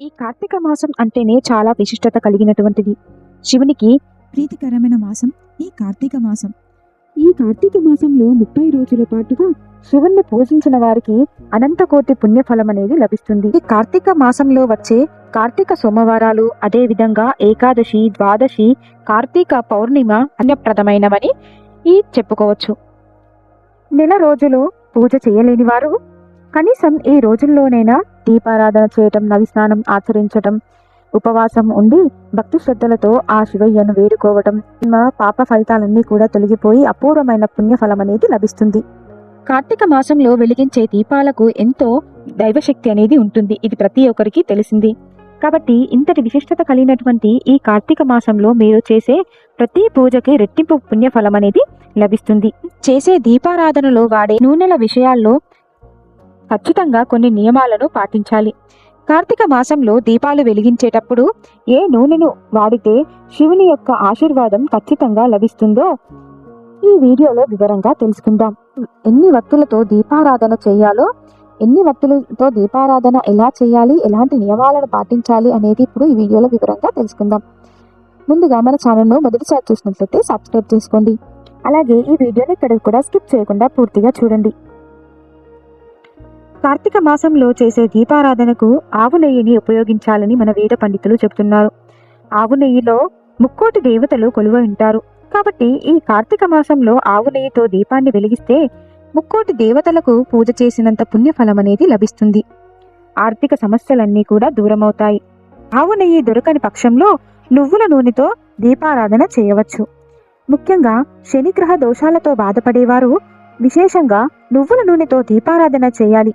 ఈ కార్తీక మాసం అంటేనే చాలా విశిష్టత కలిగినటువంటిది. శివునికి ప్రీతికరమైన మాసం ఈ కార్తీక మాసం. ఈ కార్తీక మాసంలో ముప్పై రోజుల పాటుగా శివుణ్ణి పూజించిన వారికి అనంతకోటి పుణ్యఫలం అనేది లభిస్తుంది. ఈ కార్తీక మాసంలో వచ్చే కార్తీక సోమవారాలు అదే విధంగా ఏకాదశి ద్వాదశి కార్తీక పౌర్ణిమ అన్యప్రదమైనవని ఈ చెప్పుకోవచ్చు. నెల రోజులు పూజ చేయలేని వారు కనీసం ఈ రోజుల్లోనైనా దీపారాధన చేయటం నది స్నానం ఆచరించటం ఉపవాసం ఉండి భక్తి శ్రద్ధలతో ఆ శివయ్యను వేడుకోవటం మా పాప ఫలితాలన్నీ కూడా తొలగిపోయి అపూర్వమైన పుణ్యఫలం అనేది లభిస్తుంది. కార్తీక మాసంలో వెలిగించే దీపాలకు ఎంతో దైవశక్తి అనేది ఉంటుంది. ఇది ప్రతి ఒక్కరికి తెలిసింది. కాబట్టి ఇంతటి విశిష్టత కలిగినటువంటి ఈ కార్తీక మాసంలో మీరు చేసే ప్రతి పూజకి రెట్టింపు పుణ్యఫలం అనేది లభిస్తుంది. చేసే దీపారాధనలో వాడే నూనెల విషయాల్లో ఖచ్చితంగా కొన్ని నియమాలను పాటించాలి. కార్తీక మాసంలో దీపాలు వెలిగించేటప్పుడు ఏ నూనెను వాడితే శివుని యొక్క ఆశీర్వాదం ఖచ్చితంగా లభిస్తుందో ఈ వీడియోలో వివరంగా తెలుసుకుందాం. ఎన్ని వత్తులతో దీపారాధన చేయాలో ఎన్ని వత్తులతో దీపారాధన ఎలా చేయాలి ఎలాంటి నియమాలను పాటించాలి అనేది ఇప్పుడు ఈ వీడియోలో వివరంగా తెలుసుకుందాం. ముందుగా మన ఛానల్ను మొదటిసారి చూసినట్లయితే సబ్స్క్రైబ్ చేసుకోండి. అలాగే ఈ వీడియోని ఇక్కడ కూడా స్కిప్ చేయకుండా పూర్తిగా చూడండి. కార్తీక మాసంలో చేసే దీపారాధనకు ఆవు నెయ్యిని ఉపయోగించాలని మన వేద పండితులు చెబుతున్నారు. ఆవు నెయ్యిలో ముక్కోటి దేవతలు కొలువ ఉంటారు. కాబట్టి ఈ కార్తీక మాసంలో ఆవు నెయ్యితో దీపాన్ని వెలిగిస్తే ముక్కోటి దేవతలకు పూజ చేసినంత పుణ్యఫలం అనేది లభిస్తుంది. ఆర్థిక సమస్యలన్నీ కూడా దూరమవుతాయి. ఆవు నెయ్యి దొరకని పక్షంలో నువ్వుల నూనెతో దీపారాధన చేయవచ్చు. ముఖ్యంగా శనిగ్రహ దోషాలతో బాధపడేవారు విశేషంగా నువ్వుల నూనెతో దీపారాధన చేయాలి.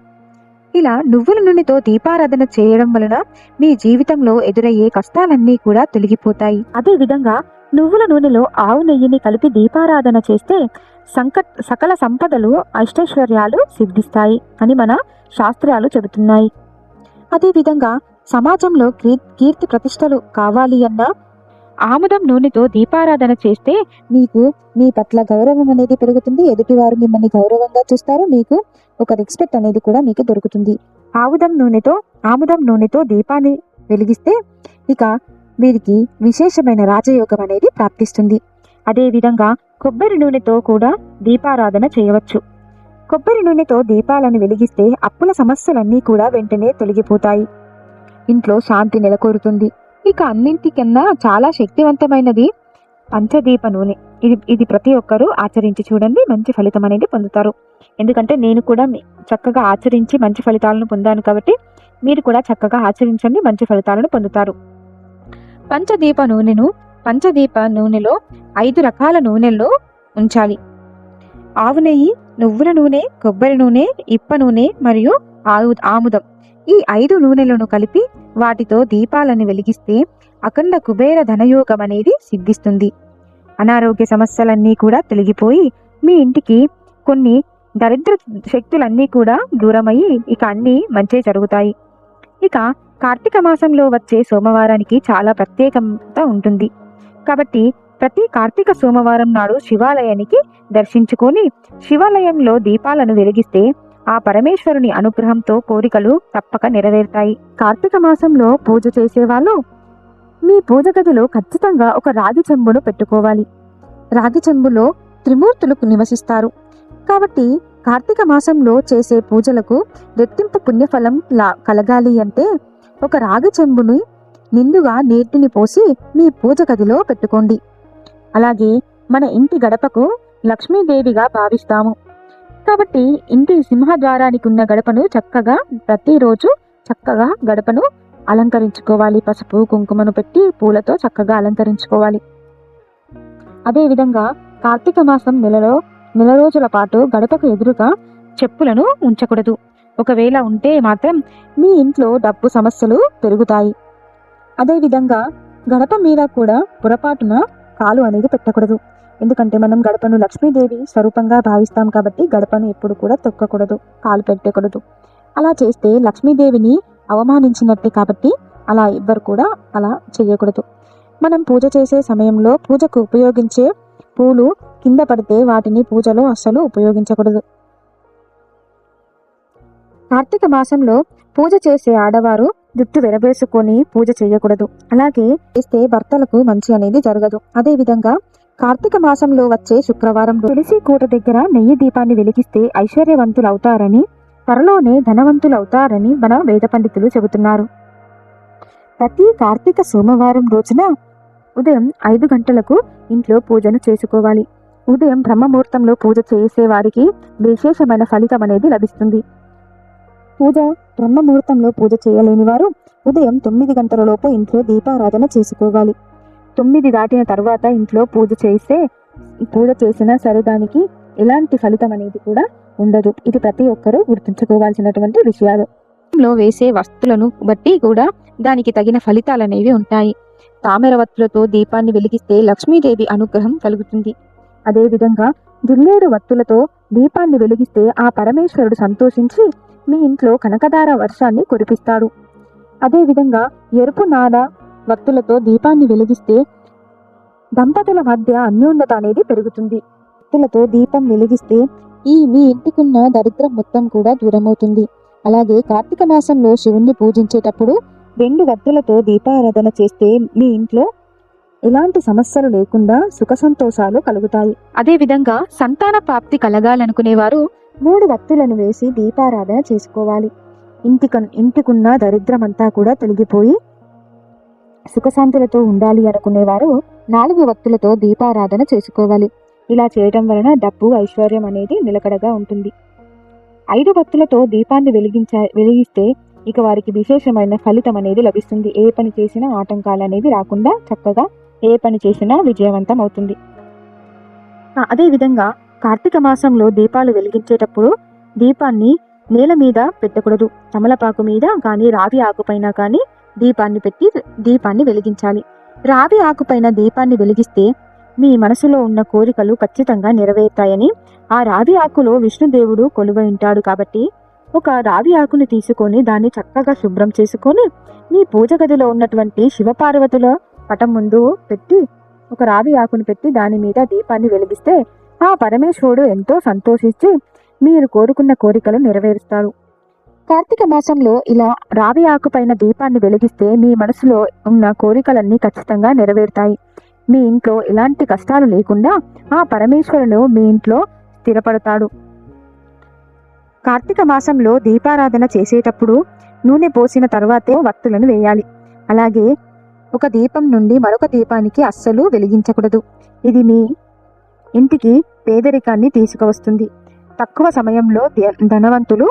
ఇలా నువ్వుల నూనెతో దీపారాధన చేయడం వలన మీ జీవితంలో ఎదురయ్యే కష్టాలన్నీ కూడా తొలగిపోతాయి. అదే విధంగా నువ్వుల నూనెలో ఆవు నెయ్యిని కలిపి దీపారాధన చేస్తే సంకట్ సకల సంపదలు అష్టైశ్వర్యాలు సిద్ధిస్తాయి అని మన శాస్త్రాలు చెబుతున్నాయి. అదేవిధంగా సమాజంలో కీర్తి ప్రతిష్టలు కావాలి అన్నా ఆముదం నూనెతో దీపారాధన చేస్తే మీకు మీ పట్ల గౌరవం అనేది పెరుగుతుంది. ఎదుటివారు మిమ్మల్ని గౌరవంగా చూస్తారు. మీకు ఒక రెస్పెక్ట్ అనేది కూడా మీకు దొరుకుతుంది. ఆముదం నూనెతో ఆముదం నూనెతో దీపాన్ని వెలిగిస్తే ఇక వీరికి విశేషమైన రాజయోగం అనేది ప్రాప్తిస్తుంది. అదేవిధంగా కొబ్బరి నూనెతో కూడా దీపారాధన చేయవచ్చు. కొబ్బరి నూనెతో దీపాలను వెలిగిస్తే అప్పుల సమస్యలన్నీ కూడా వెంటనే తొలగిపోతాయి. ఇంట్లో శాంతి నెలకొరుతుంది. ఇక అన్నింటికన్నా చాలా శక్తివంతమైనది పంచదీప నూనె. ఇది ఇది ప్రతి ఒక్కరూ ఆచరించి చూడండి మంచి ఫలితం అనేది పొందుతారు. ఎందుకంటే నేను కూడా చక్కగా ఆచరించి మంచి ఫలితాలను పొందాను కాబట్టి మీరు కూడా చక్కగా ఆచరించండి మంచి ఫలితాలను పొందుతారు. పంచదీప నూనెను పంచదీప నూనెలో ఐదు రకాల నూనెల్లో ఉంచాలి. ఆవు నెయ్యి నువ్వుల నూనె కొబ్బరి నూనె ఇప్ప నూనె మరియు ఆముదం. ఈ ఐదు నూనెలను కలిపి వాటితో దీపాలను వెలిగిస్తే అఖండ కుబేర ధనయోగం అనేది సిద్ధిస్తుంది. అనారోగ్య సమస్యలన్నీ కూడా తొలగిపోయి మీ ఇంటికి కొన్ని దరిద్ర శక్తులన్నీ కూడా దూరమయ్యి ఇక అన్నీ మంచి జరుగుతాయి. ఇక కార్తీక మాసంలో వచ్చే సోమవారానికి చాలా ప్రత్యేకత ఉంటుంది. కాబట్టి ప్రతి కార్తీక సోమవారం నాడు శివాలయానికి దర్శించుకొని శివాలయంలో దీపాలను వెలిగిస్తే ఆ పరమేశ్వరుని అనుగ్రహంతో కోరికలు తప్పక నెరవేరుతాయి. కార్తీక మాసంలో పూజ చేసేవాళ్ళు మీ పూజ గదిలో ఖచ్చితంగా ఒక రాగి చెంబును పెట్టుకోవాలి. రాగి చెంబులో త్రిమూర్తులు నివసిస్తారు. కాబట్టి కార్తీక మాసంలో చేసే పూజలకు రెట్టింపు పుణ్యఫలం లా కలగాలి అంటే ఒక రాగి చెంబుని నిండుగా నీటిని పోసి మీ పూజ గదిలో పెట్టుకోండి. అలాగే మన ఇంటి గడపకు లక్ష్మీదేవిగా భావిస్తాము. కాబట్టి ఇంటి సింహద్వారానికి ఉన్న గడపను చక్కగా ప్రతిరోజు చక్కగా గడపను అలంకరించుకోవాలి. పసుపు కుంకుమను పెట్టి పూలతో చక్కగా అలంకరించుకోవాలి. అదేవిధంగా కార్తీక మాసం నెలలో నెల రోజుల పాటు గడపకు ఎదురుగా చెప్పులను ఉంచకూడదు. ఒకవేళ ఉంటే మాత్రం మీ ఇంట్లో డబ్బు సమస్యలు పెరుగుతాయి. అదేవిధంగా గడప మీద కూడా పొరపాటున కాలు అనేది పెట్టకూడదు. ఎందుకంటే మనం గడపను లక్ష్మీదేవి స్వరూపంగా భావిస్తాం కాబట్టి గడపను ఎప్పుడు కూడా తొక్కకూడదు కాలు పెట్టకూడదు. అలా చేస్తే లక్ష్మీదేవిని అవమానించినట్టే కాబట్టి అలా ఎవ్వరు కూడా అలా చేయకూడదు. మనం పూజ చేసే సమయంలో పూజకు ఉపయోగించే పూలు కింద పడితే వాటిని పూజలో అస్సలు ఉపయోగించకూడదు. కార్తీక మాసంలో పూజ చేసే ఆడవారు జుట్టు వెరవేసుకొని పూజ చేయకూడదు. అలాగే చేస్తే భర్తలకు మంచి అనేది జరగదు. అదేవిధంగా కార్తీక మాసంలో వచ్చే శుక్రవారం తులసి కూట దగ్గర నెయ్యి దీపాన్ని వెలిగిస్తే ఐశ్వర్యవంతులు అవుతారని త్వరలోనే ధనవంతులు అవుతారని మన వేద పండితులు చెబుతున్నారు. ప్రతి కార్తీక సోమవారం రోజున ఉదయం ఐదు గంటలకు ఇంట్లో పూజను చేసుకోవాలి. ఉదయం బ్రహ్మముహూర్తంలో పూజ చేసే వారికి విశేషమైన ఫలితం అనేది లభిస్తుంది. పూజ బ్రహ్మముహూర్తంలో పూజ చేయలేని వారు ఉదయం తొమ్మిది గంటలలోపు ఇంట్లో దీపారాధన చేసుకోవాలి. తొమ్మిది దాటిన తర్వాత ఇంట్లో పూజ చేస్తే పూజ చేసినా సరే దానికి ఎలాంటి ఫలితం అనేది కూడా ఉండదు. ఇది ప్రతి ఒక్కరూ గుర్తుంచుకోవాల్సినటువంటి విషయాలు. లో వేసే వస్తువులను బట్టి కూడా దానికి తగిన ఫలితాలు అనేవి ఉంటాయి. తామర వత్తులతో దీపాన్ని వెలిగిస్తే లక్ష్మీదేవి అనుగ్రహం కలుగుతుంది. అదేవిధంగా జిల్లేడు వత్తులతో దీపాన్ని వెలిగిస్తే ఆ పరమేశ్వరుడు సంతోషించి మీ ఇంట్లో కనకదార వర్షాన్ని కురిపిస్తాడు. అదేవిధంగా ఎరుపు నాద భక్తులతో దీపాన్ని వెలిగిస్తే దంపతుల మధ్య అన్యోన్యత అనేది పెరుగుతుంది. భక్తులతో దీపం వెలిగిస్తే ఈ మీ ఇంటికున్న దరిద్రం మొత్తం కూడా దూరమవుతుంది. అలాగే కార్తీక మాసంలో శివుణ్ణి పూజించేటప్పుడు రెండు వత్తులతో దీపారాధన చేస్తే మీ ఇంట్లో ఎలాంటి సమస్యలు లేకుండా సుఖ సంతోషాలు కలుగుతాయి. అదేవిధంగా సంతాన ప్రాప్తి కలగాలనుకునేవారు మూడు వత్తులను వేసి దీపారాధన చేసుకోవాలి. ఇంటిక ఇంటికున్న దరిద్రమంతా కూడా తొలగిపోయి సుఖశాంతులతో ఉండాలి అనుకునేవారు నాలుగు వక్తులతో దీపారాధన చేసుకోవాలి. ఇలా చేయడం వలన డబ్బు ఐశ్వర్యం అనేది నిలకడగా ఉంటుంది. ఐదు భక్తులతో దీపాన్ని వెలిగించ వెలిగిస్తే ఇక వారికి విశేషమైన ఫలితం అనేది లభిస్తుంది. ఏ పని చేసినా ఆటంకాలు అనేవి రాకుండా చక్కగా ఏ పని చేసినా విజయవంతం అవుతుంది. అదేవిధంగా కార్తీక మాసంలో దీపాలు వెలిగించేటప్పుడు దీపాన్ని నేల మీద పెట్టకూడదు. తమలపాకు మీద కానీ రావి ఆకుపైన కానీ దీపాన్ని పెట్టి దీపాన్ని వెలిగించాలి. రావి ఆకుపైన దీపాన్ని వెలిగిస్తే మీ మనసులో ఉన్న కోరికలు ఖచ్చితంగా నెరవేరుతాయని ఆ రావి ఆకులో విష్ణుదేవుడు కొలువై ఉంటాడు కాబట్టి ఒక రావి ఆకుని తీసుకొని దాన్ని చక్కగా శుభ్రం చేసుకొని మీ పూజ గదిలో ఉన్నటువంటి శివపార్వతుల పటం ముందు పెట్టి ఒక రావి ఆకును పెట్టి దాని మీద దీపాన్ని వెలిగిస్తే ఆ పరమేశ్వరుడు ఎంతో సంతోషించి మీరు కోరుకున్న కోరికలు నెరవేరుస్తారు. కార్తీక మాసంలో ఇలా రావి ఆకుపైన దీపాన్ని వెలిగిస్తే మీ మనసులో ఉన్న కోరికలన్నీ ఖచ్చితంగా నెరవేరుతాయి. మీ ఇంట్లో ఎలాంటి కష్టాలు లేకుండా ఆ పరమేశ్వరుడు మీ ఇంట్లో స్థిరపడతాడు. కార్తీక మాసంలో దీపారాధన చేసేటప్పుడు నూనె పోసిన తర్వాతే వత్తులను వేయాలి. అలాగే ఒక దీపం నుండి మరొక దీపానికి అస్సలు వెలిగించకూడదు. ఇది మీ ఇంటికి పేదరికాన్ని తీసుకువస్తుంది. తక్కువ సమయంలో ధనవంతులు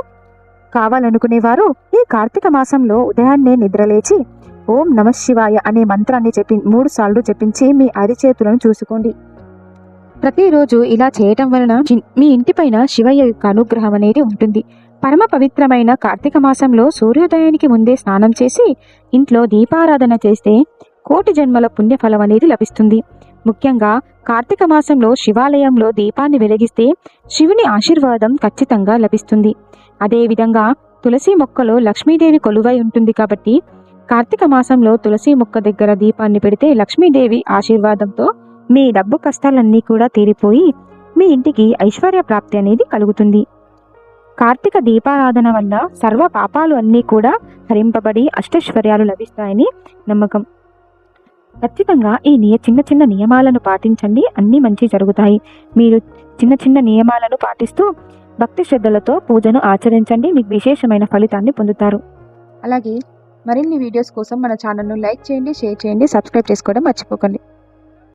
కావాలనుకునేవారు ఈ కార్తీక మాసంలో ఉదయాన్నే నిద్రలేచి ఓం నమ శివాయ అనే మంత్రాన్ని చెప్పి మూడు సార్లు చెప్పించి మీ అరిచేతులను చూసుకోండి. ప్రతిరోజు ఇలా చేయటం వలన మీ ఇంటిపైన శివయ్య యొక్క అనుగ్రహం అనేది ఉంటుంది. పరమ పవిత్రమైన కార్తీక మాసంలో సూర్యోదయానికి ముందే స్నానం చేసి ఇంట్లో దీపారాధన చేస్తే కోటి జన్మల పుణ్యఫలం అనేది లభిస్తుంది. ముఖ్యంగా కార్తీక మాసంలో శివాలయంలో దీపాన్ని వెలిగిస్తే శివుని ఆశీర్వాదం ఖచ్చితంగా లభిస్తుంది. అదేవిధంగా తులసి మొక్కలో లక్ష్మీదేవి కొలువై ఉంటుంది కాబట్టి కార్తీక మాసంలో తులసి మొక్క దగ్గర దీపాన్ని పెడితే లక్ష్మీదేవి ఆశీర్వాదంతో మీ డబ్బు కష్టాలన్నీ కూడా తీరిపోయి మీ ఇంటికి ఐశ్వర్య ప్రాప్తి అనేది కలుగుతుంది. కార్తీక దీపారాధన వల్ల సర్వ పాపాలు అన్నీ కూడా హరింపబడి అష్టైశ్వర్యాలు లభిస్తాయని నమ్మకం. ఖచ్చితంగా ఈ నియ చిన్న చిన్న నియమాలను పాటించండి. అన్నీ మంచి జరుగుతాయి. మీరు చిన్న చిన్న నియమాలను పాటిస్తూ భక్తి శ్రద్ధలతో పూజను ఆచరించండి. మీకు విశేషమైన ఫలితాన్ని పొందుతారు. అలాగే మరిన్ని వీడియోస్ కోసం మన ఛానల్ను లైక్ చేయండి షేర్ చేయండి సబ్స్క్రైబ్ చేసుకోవడం మర్చిపోకండి.